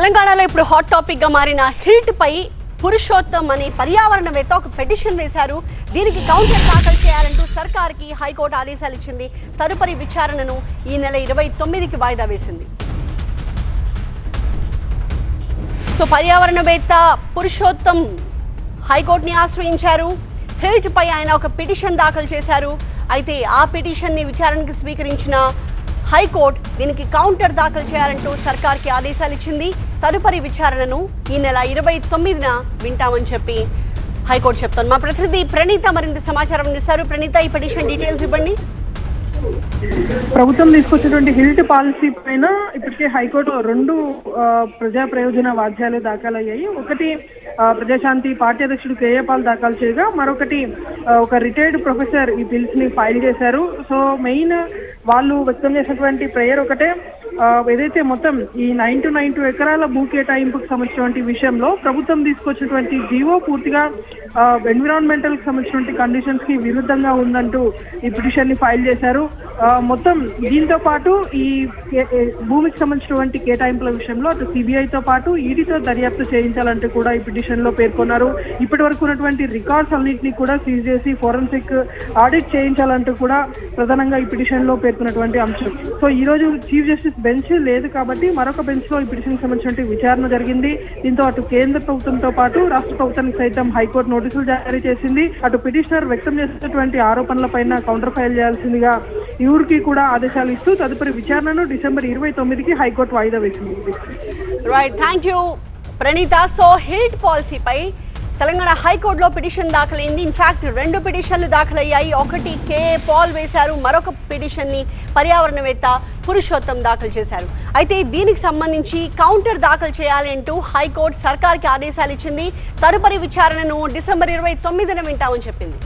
తెలంగాణలో ఇప్పుడు హాట్ టాపిక్గా మారిన హీట్ పై పురుషోత్తం అని పర్యావరణవేత్త ఒక పిటిషన్ వేశారు. దీనికి కౌంటర్ దాఖలు చేయాలంటూ సర్కార్కి హైకోర్టు ఆదేశాలు ఇచ్చింది. తదుపరి విచారణను ఈ నెల ఇరవై తొమ్మిదికి వాయిదా వేసింది. సో పర్యావరణవేత్త పురుషోత్తం హైకోర్టుని ఆశ్రయించారు. హెల్త్ పై ఆయన ఒక పిటిషన్ దాఖలు చేశారు. అయితే ఆ పిటిషన్ని విచారణకు స్వీకరించిన హైకోర్టు దీనికి కౌంటర్ దాఖలు చేయాలంటూ సర్కార్కి ఆదేశాలు ఇచ్చింది. తదుపరి విచారణను ఈ నెల ఇరవై తొమ్మిదిన వింటామని చెప్పి హైకోర్టు చెప్తోంది. మా ప్రతినిధి ప్రణీత మరింత సమాచారం అందిస్తారు. ప్రణీత ఈ పిటిషన్ డీటెయిల్స్ ఇవ్వండి. ప్రభుత్వం తీసుకొచ్చినటువంటి హిల్ట్ పాలసీ పైన ఇప్పటికే హైకోర్టు రెండు ప్రజా ప్రయోజన వాద్యాలు దాఖలయ్యాయి. ఒకటి ప్రజాశాంతి పార్టీ అధ్యక్షుడు కేఏపాల్ దాఖలు చేయగా మరొకటి ఒక రిటైర్డ్ ప్రొఫెసర్ ఈ బిల్స్ని ఫైల్ చేశారు. సో మెయిన్ వాళ్ళు వ్యక్తం చేసినటువంటి ప్రేయర్ ఒకటే. ఏదైతే మొత్తం ఈ నైన్ టు నైన్ టు ఎకరాల భూ కేటాయింపుకు సంబంధించినటువంటి విషయంలో ప్రభుత్వం తీసుకొచ్చినటువంటి జీవో పూర్తిగా ఎన్విరాన్మెంటల్కి సంబంధించినటువంటి కండిషన్స్కి విరుద్ధంగా ఉందంటూ ఈ పిటిషన్ని ఫైల్ చేశారు. మొత్తం దీంతో పాటు ఈ భూమికి సంబంధించినటువంటి కేటాయింపుల విషయంలో అటు సిబిఐతో పాటు ఈడీతో దర్యాప్తు చేయించాలంటూ కూడా ఈ పిటిషన్లో పేర్కొన్నారు. ఇప్పటి వరకు ఉన్నటువంటి రికార్డ్స్ అన్నింటినీ కూడా సీజ్ చేసి ఫోరెన్సిక్ ఆడిట్ చేయించాలంటూ కూడా ప్రధానంగా ఈ పిటిషన్లో పేర్కొన్నటువంటి అంశం. సో ఈ రోజు చీఫ్ జస్టిస్ బెంచ్ లేదు కాబట్టి మరొక బెంచ్లో ఈ పిటిషన్ సంబంధించిన సంబంధించినటువంటి విచారణ జరిగింది. దీంతో అటు కేంద్ర ప్రభుత్వంతో పాటు రాష్ట్ర ప్రభుత్వానికి సైతం హైకోర్టు నోటీసులు జారీ చేసింది. అటు పిటిషనర్ వ్యక్తం చేసినటువంటి ఆరోపణలపైన కౌంటర్ ఫైల్ చేయాల్సిందిగా ఇవురికి కూడా ఆదేశాలు ఇస్తూ తదుపరి విచారణను డిసెంబర్ ఇరవై తొమ్మిదికి హైకోర్టు వాయిదా వేసింది. Right thank you Praneeta. So HILT పాలసీపై Telangana హైకోర్టులో పిటిషన్ దాఖలైంది. ఇన్ఫాక్ట్ రెండు పిటిషన్లు దాఖలయ్యాయి. ఒకటి కే పాల్ వేశారు మరొక పిటిషన్ని పర్యావరణవేత్త పురుషోత్తం దాఖలు చేశారు. అయితే దీనికి సంబంధించి కౌంటర్ దాఖలు చేయాలంటూ హైకోర్టు సర్కార్కి ఆదేశాలు ఇచ్చింది. తదుపరి విచారణను డిసెంబర్ ఇరవై తొమ్మిదిన వింటామని చెప్పింది.